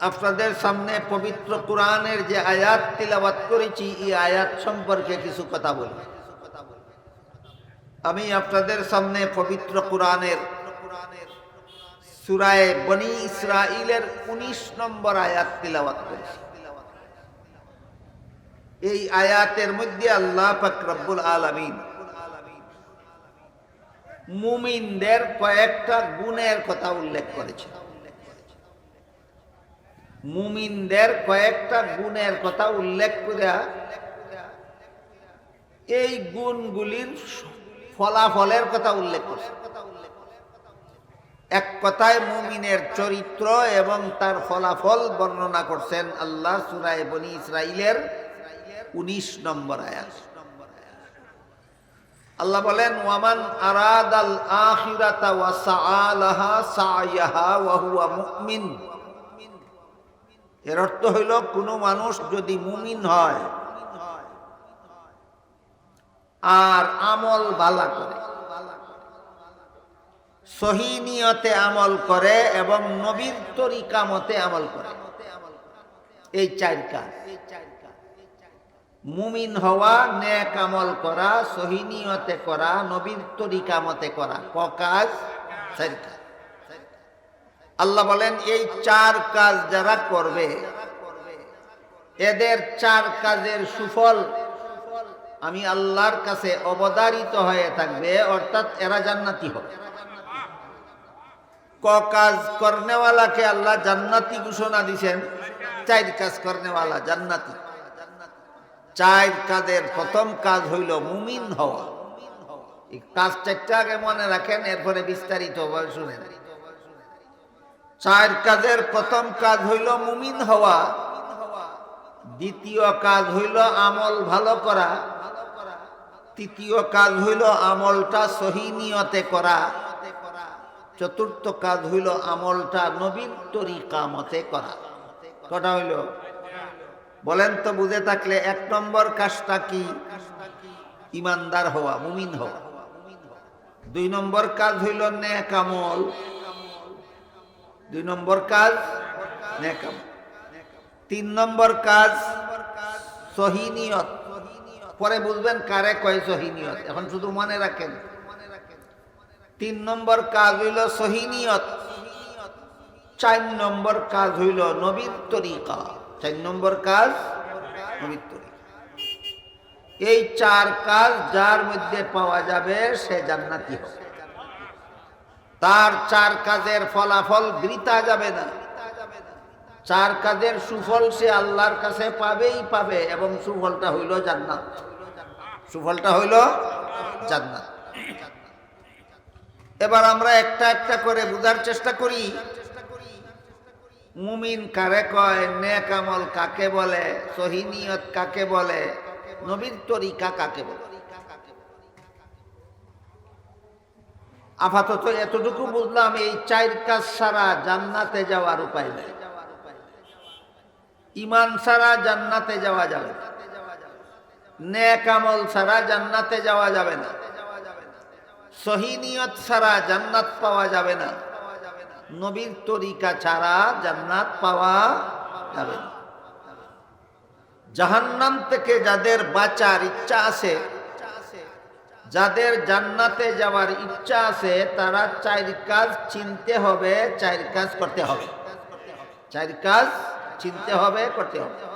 আপনাদের সামনে পবিত্র কোরআনের যে আয়াত তিলাবাত করেছি, এই আয়াত সম্পর্কে কিছু কথা বলি। আমি আপনাদের সামনে পবিত্র কোরআনের সুরায় বনি ইসরাইলের ১৯ নম্বর আয়াত তিলাবাত করেছি। এই আয়াতের মধ্যে আল্লাহ পাক রব্বুল আলামিন মুমিনদের কয়েকটা গুণের কথা উল্লেখ করেছে মুমিনদের কয়েকটা গুণের কথা উল্লেখ করে এই গুণগুলির ফলাফলের কথা উল্লেখ করছে। এক কথায় মুমিনের চরিত্র এবং তার ফলাফল বর্ণনা করছেন আল্লাহ সুরায় বনি ইসরাইলের উনিশ নম্বর আয়াত। আল্লাহ বলেন, ওয়ামান আরাদাল আখিরাতা ওয়া সাআলাহা সায়াহা ওয়া হুয়া মুমিন। এর অর্থ হইল কোনো মানুষ যদি মুমিন হয়, আর আমল বালা করে সহিনিয়তে আমল করে এবং নবীর তরিকা মতে আমল করে, এই চার কাজ। মুমিন হওয়া, নেক আমল করা সহিনিয়তে করা, নবীর তরিকা মতে করা, ক কাজ? চার কাজ। আল্লাহ বলেন, এই চার কাজ যারা করবে, এদের চার কাজের সুফল আমি আল্লাহর কাছে অবদারিত হয়ে থাকবে, অর্থাৎ এরা জান্নাতি হবে। ক কাজ করনেওয়ালাকে আল্লাহ জান্নাতি ঘোষণা দিছেন, চার কাজ করনেওয়ালা, জান্নাতি। চার কাজের প্রথম কাজ হইল মুমিন হওয়া। এই কাজ চারটা আগে মনে রাখেন, এরপরে বিস্তারিত শুনেন। চার কাজের প্রথম কাজ হইল মুমিন হওয়া, দ্বিতীয় কাজ হইল আমল ভালো করা, তৃতীয় কাজ হইল আমলটা সহিনিয়তে করা, চতুর্থ কাজ হইল আমলটা নবীন তরিকা মতে করা। কটা হইল? বলেন তো বুঝে থাকলে এক নম্বর কাজটা কি? ইমানদার হওয়া, মুমিন হওয়া। দুই নম্বর কাজ হইল নেক আমল। দুই নম্বর কাজ তিন নম্বর কাজ, সহিনিয়ত। পরে বুঝবেন কারে কয় সহিনিয়ত? এখন শুধু মনে রাখেন। তিন নম্বর কাজ হইল সহিনিয়ত। চার নম্বর কাজ হইল নবীর তরিকা। চার নম্বর কাজ, নবীর তরিকা। এই চার কাজ যার মধ্যে পাওয়া যাবে সে জান্নাতি হবে। তার চার কাজের ফলাফল বৃতা যাবে না। চার কাজের সুফল সে আল্লাহর কাছে পাবেই পাবে এবং সুফলটা হইল জান্নাত। সুফলটা হইল জান্নাত। এবার আমরা একটা একটা করে বুঝার চেষ্টা করি। মুমিন কারে কয়, নেক আমল কাকে বলে সহিনিয়ত কাকে বলে, নবীর তরিকা কাকে বলে? আপাতত এতটুকু বুঝলাম, এই চার কাজ সারা জান্নাতে যাওয়ার উপায় নেই। ইমান ছাড়া জান্নাতে যাওয়া যাবে না। নেক আমল ছাড়া জান্নাতে যাওয়া যাবে না। সহিনিয়ত ছাড়া জান্নাত পাওয়া যাবে না। নবীর তরিকা ছাড়া জান্নাত পাওয়া যাবে না। জাহান্নাম থেকে যাদের বাঁচার ইচ্ছা আছে যাদের জান্নাতে যাওয়ার ইচ্ছা আছে, তারা চার কাজ চিনতে হবে চার কাজ করতে হবে। চার কাজ চিনতে হবে, করতে হবে।